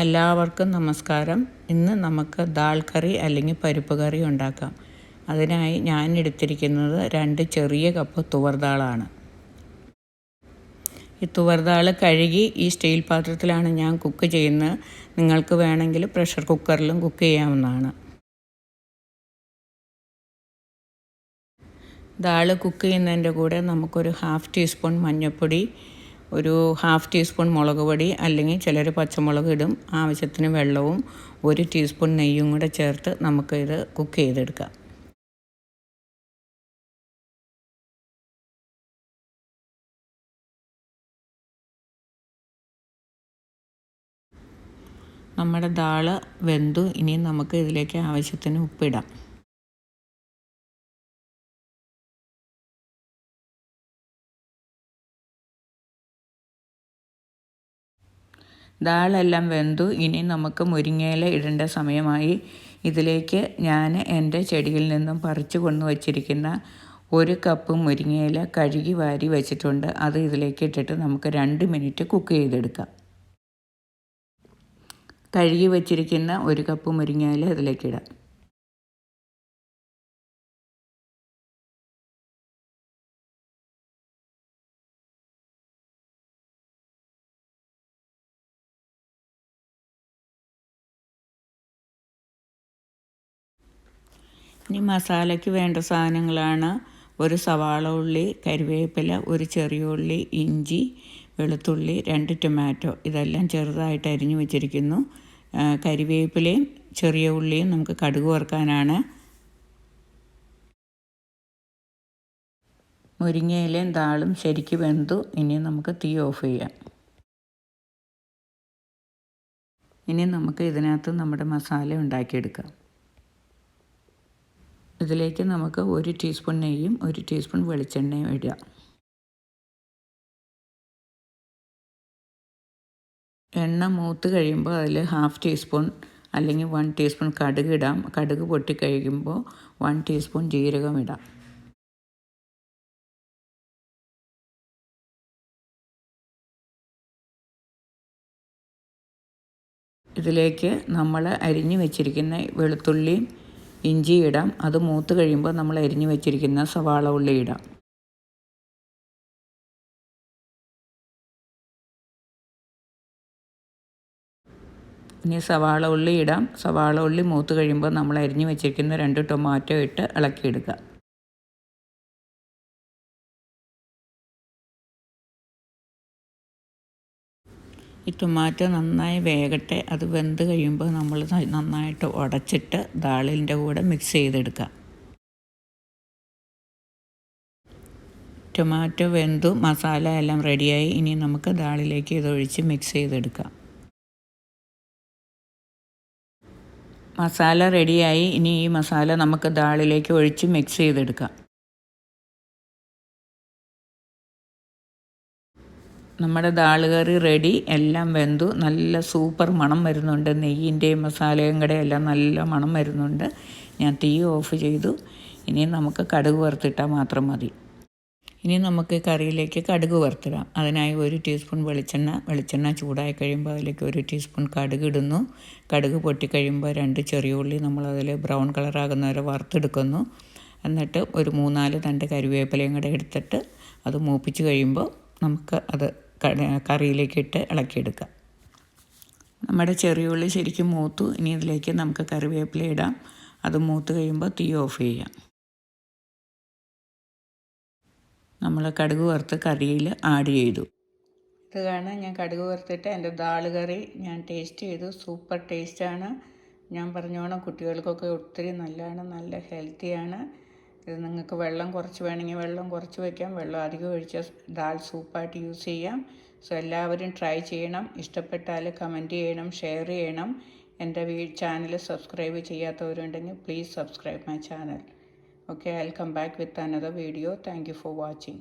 എല്ലാവർക്കും നമസ്കാരം. ഇന്ന് നമുക്ക് ദാൽ കറി അല്ലെങ്കിൽ പരിപ്പ് കറി ഉണ്ടാക്കാം. അതിനായി ഞാൻ എടുത്തിരിക്കുന്നത് രണ്ട് ചെറിയ കപ്പ് തുവർദാളാണ് ഈ തുവർദാൾ കഴുകി ഈ സ്റ്റീൽ പാത്രത്തിലാണ് ഞാൻ കുക്ക് ചെയ്യുന്നത്. നിങ്ങൾക്ക് വേണമെങ്കിൽ പ്രഷർ കുക്കറിലും കുക്ക് ചെയ്യാവുന്നതാണ്. ദാൾ കുക്ക് ചെയ്യുന്നതിന്റെ കൂടെ നമുക്കൊരു ഹാഫ് ടീസ്പൂൺ മഞ്ഞൾപ്പൊടി ഒരു ഹാഫ് ടീസ്പൂൺ മുളക് പൊടി അല്ലെങ്കിൽ ചിലർ പച്ചമുളക് ഇടും. ആവശ്യത്തിന് വെള്ളവും ഒരു ടീസ്പൂൺ നെയ്യും കൂടെ ചേർത്ത് നമുക്ക് ഇത് കുക്ക് ചെയ്തെടുക്കാം. നമ്മുടെ ദാൾ വെന്തു. ഇനി നമുക്ക് ഇതിലേക്ക് ആവശ്യത്തിന് ഉപ്പിടാം. ദാളെല്ലാം വെന്തു. ഇനി നമുക്ക് മുരിങ്ങയില ഇടേണ്ട സമയമായി. ഇതിലേക്ക് ഞാൻ എന്റെ ചെടിയിൽ നിന്നും പറിച്ചു കൊണ്ടു വച്ചിരിക്കുന്ന ഒരു കപ്പ് മുരിങ്ങയില കഴുകി വാരി വെച്ചിട്ടുണ്ട്. അത് ഇതിലേക്ക് ഇട്ടിട്ട് നമുക്ക് രണ്ട് മിനിറ്റ് കുക്ക് ചെയ്തെടുക്കാം. കഴുകി വച്ചിരിക്കുന്ന ഒരു കപ്പ് മുരിങ്ങയില ഇതിലേക്ക് ഇടാം. ഇനി മസാലയ്ക്ക് വേണ്ട സാധനങ്ങളാണ്. ഒരു സവാള ഉള്ളി കരിവേപ്പില ഒരു ചെറിയ ഉള്ളി ഇഞ്ചി വെളുത്തുള്ളി രണ്ട് ടൊമാറ്റോ. ഇതെല്ലാം ചെറുതായിട്ട് അരിഞ്ഞു വെച്ചിരിക്കുന്നു. കരിവേപ്പിലയും ചെറിയ ഉള്ളിയും നമുക്ക് കടുക് വറുക്കാനാണ്. മുരിങ്ങയിലയും താളും ശരിക്ക് വെന്തു. ഇനി നമുക്ക് തീ ഓഫ് ചെയ്യാം. ഇനി നമുക്ക് ഇതിനകത്ത് നമ്മുടെ മസാല ഉണ്ടാക്കിയെടുക്കാം. ഇതിലേക്ക് നമുക്ക് ഒരു ടീസ്പൂൺ നെയ്യും ഒരു ടീസ്പൂൺ വെളിച്ചെണ്ണയും ഇടുക. എണ്ണ മൂത്ത് കഴിയുമ്പോൾ അതിൽ ഹാഫ് ടീസ്പൂൺ അല്ലെങ്കിൽ വൺ ടീസ്പൂൺ കടുക് ഇടാം. കടുക് പൊട്ടി കഴിയുമ്പോൾ വൺ ടീസ്പൂൺ ജീരകം ഇടാം. ഇതിലേക്ക് നമ്മൾ അരിഞ്ഞു വെച്ചിരിക്കുന്ന വെളുത്തുള്ളിയും ഇഞ്ചി ഇടാം. അത് മൂത്ത് കഴിയുമ്പോൾ നമ്മൾ അരിഞ്ഞു വെച്ചിരിക്കുന്ന സവാള ഉള്ളി ഇടാം. ഇനി സവാള ഉള്ളി ഇടാം. സവാള ഉള്ളി മൂത്ത് കഴിയുമ്പോൾ നമ്മൾ അരിഞ്ഞു വെച്ചിരിക്കുന്ന രണ്ട് ടൊമാറ്റോ ഇട്ട് ഇളക്കിയെടുക്കുക. ഈ ടൊമാറ്റോ നന്നായി വേകട്ടെ. അത് വെന്ത് കഴിയുമ്പോൾ നമ്മൾ നന്നായിട്ട് ഉടച്ചിട്ട് ദാളിന്റെ കൂടെ മിക്സ് ചെയ്തെടുക്കുക ടൊമാറ്റോ വെന്തു മസാല എല്ലാം റെഡിയായി ഇനി നമുക്ക് ദാളിലേക്ക് ഇതൊഴിച്ച് മിക്സ് ചെയ്തെടുക്കാം. മസാല റെഡിയായി ഇനി ഈ മസാല നമുക്ക് ദാളിലേക്ക് ഒഴിച്ച് മിക്സ് ചെയ്തെടുക്കാം. നമ്മുടെ ദാൾ റെഡി എല്ലാം വെന്തു. നല്ല സൂപ്പർ മണം വരുന്നുണ്ട്. നെയ്യിന്റെയും മസാലയും കൂടെ എല്ലാം നല്ല മണം വരുന്നുണ്ട്. ഞാൻ തീ ഓഫ് ചെയ്തു. ഇനി നമുക്ക് കടുക് വറുത്തിട്ടാൽ മാത്രം മതി. ഇനി നമുക്ക് കറിയിലേക്ക് കടുക് വറുത്തിടാം. അതിനായി ഒരു ടീസ്പൂൺ വെളിച്ചെണ്ണ. വെളിച്ചെണ്ണ ചൂടായി കഴിയുമ്പോൾ അതിലേക്ക് ഒരു ടീസ്പൂൺ കടുക് ഇടുന്നു. കടുക് പൊട്ടിക്കഴിയുമ്പോൾ രണ്ട് ചെറിയ ഉള്ളി നമ്മൾ അതിൽ ബ്രൗൺ കളറാകുന്ന വരെ വറുത്തെടുക്കുന്നു. എന്നിട്ട് ഒരു മൂന്നാൽ തണ്ട് കരിവേപ്പിലയും കൂടെ എടുത്തിട്ട് അത് മൂപ്പിച്ച് കഴിയുമ്പോൾ നമുക്ക് അത് കറിയിലേക്ക് ഇട്ട് ഇളക്കിയെടുക്കാം. നമ്മുടെ ചെറിയ ഉള്ളി ശരിക്കും മൂത്തു. ഇനി ഇതിലേക്ക് നമുക്ക് കറിവേപ്പില ഇടാം. അത് മൂത്ത് കഴിയുമ്പോൾ തീ ഓഫ് ചെയ്യാം. നമ്മൾ കടുക് വറുത്ത് കറിയിൽ ആഡ് ചെയ്തു. ഇത് കാരണം ഞാൻ കടുക് വറുത്തിട്ട് എന്റെ ദാൾ കറി ഞാൻ ടേസ്റ്റ് ചെയ്തു. സൂപ്പർ ടേസ്റ്റാണ് ഞാൻ പറഞ്ഞോണം കുട്ടികൾക്കൊക്കെ ഒത്തിരി നല്ലതാണ് നല്ല ഹെൽത്തിയാണ്. ഇത് നിങ്ങൾക്ക് വെള്ളം കുറച്ച് വേണമെങ്കിൽ വെള്ളം കുറച്ച് വയ്ക്കാം. വെള്ളം അധികം ഒഴിച്ച ദാൽ സൂപ്പായിട്ട് യൂസ് ചെയ്യാം. സോ എല്ലാവരും ട്രൈ ചെയ്യണം. ഇഷ്ടപ്പെട്ടാൽ കമന്റ് ചെയ്യണം ഷെയർ ചെയ്യണം. എന്റെ വീ ചാനൽ സബ്സ്ക്രൈബ് ചെയ്യാത്തവരുണ്ടെങ്കിൽ please subscribe my channel. Okay I come back with another video thank you for watching.